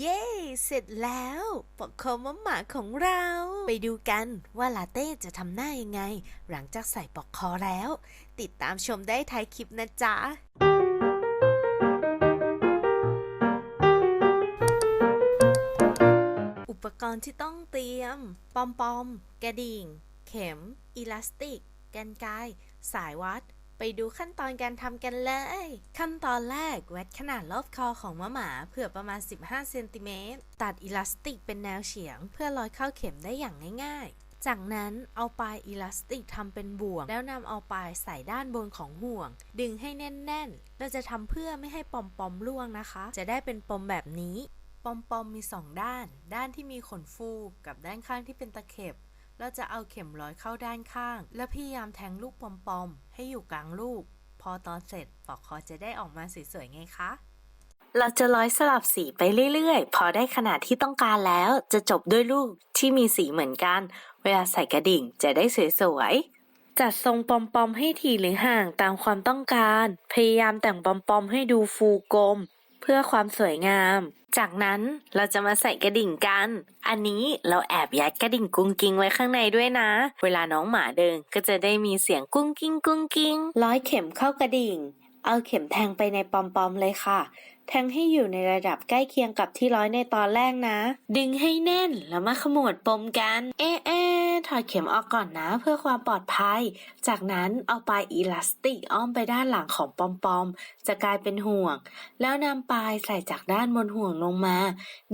เย้ เสร็จแล้วปอกคอมหมาของเรา ไปดูกันว่าลาเต้จะทำหน้ายังไง หลังจากใส่ปอกคอแล้ว ติดตามชมได้ท้ายคลิปนะจ๊ะ อุปกรณ์ที่ต้องเตรียม ปอมปอม กระดิ่ง เข็ม อิลาสติก กันไกสายวัด ไปดูขั้นตอนการทำกันเลย ขั้นตอนแรกวัดขนาดรอบคอของมะหมาเพื่อประมาณ 15 เซนติเมตร ตัดอิลาสติกเป็นแนวเฉียง เพื่อร้อยเข้าเข็มได้อย่างง่ายๆ จากนั้นเอาปลายอิลาสติกทำเป็นบ่วง แล้วนำเอาปลายใส่ด้านบนของห่วง ดึงให้แน่นๆ เราจะทำเพื่อไม่ให้ปอมปอมๆร่วงนะคะ จะได้เป็นปมแบบนี้ ปอมปอมมีสองด้าน ด้านที่มีขนฟูกับด้านข้างที่เป็นตะเข็บ เราจะเอาเข็มร้อยเข้าด้านข้าง และพยายามแทงลูกปอมปอมๆ ให้อยู่กลางลูก พอตอนเสร็จปอกคอจะได้ออกมาสวยๆไงคะ เราจะร้อยสลับสีไปเรื่อยๆ พอได้ขนาดที่ต้องการแล้วจะจบด้วยลูกที่มีสีเหมือนกัน เวลาใส่กระดิ่งจะได้สวยๆจัดทรงปอมๆให้ถี่หรือห่างตามความต้องการ พยายามแต่งปอมๆให้ดูฟูกลม เพื่อความสวยงาม จากนั้นเราจะมาใส่กระดิ่งกัน อันนี้เราแอบยัดกระดิ่งกุ้งกิ้งไว้ข้างในด้วยนะ เวลาน้องหมาเดินก็จะได้มีเสียงกุ้งกิ้งกุ้งกิ้งร้อยเข็มเข้ากระดิ่ง เอาเข็มแทงไปในปอมๆเลยค่ะแทงให้อยู่ในระดับใกล้เคียงกับที่ร้อยในตอนแรกนะ ดึงให้แน่นแล้วมาขมวดปมกัน เอะเอะ ถอดเข็มออกก่อนนะเพื่อความปลอดภัย จากนั้นเอาปลายอิลาสติกอ้อมไปด้านหลังของปอมปอมๆจะกลายเป็นห่วง แล้วนำปลายใส่จากด้านบนห่วงลงมา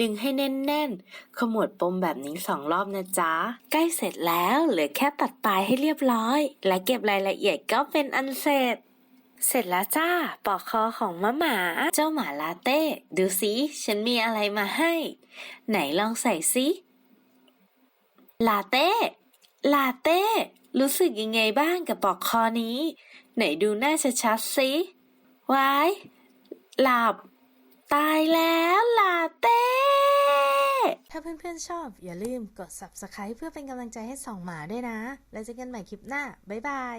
ดึงให้แน่นๆ ขมวดปมแบบนี้สองรอบนะจ๊ะ ใกล้เสร็จแล้วเหลือแค่ตัดปลายให้เรียบร้อย และเก็บรายละเอียดก็เป็นอันเสร็จเสร็จแล้วจ้า ปอกคอของมะหมา เจ้าหมาลาเต้ ดูสิฉันมีอะไรมาให้ ไหนลองใส่สิลาเต้ ลาเต้ รู้สึกยังไงบ้างกับปอกคอนี้ ไหนดูหน้าชัดๆสิว้ายหลับ ตายแล้วลาเต้ ถ้าเพื่อนๆชอบ อย่าลืมกด subscribe เพื่อเป็นกำลังใจให้สองหมาด้วยนะ แล้วเจอกันใหม่คลิปหน้า บ๊ายบาย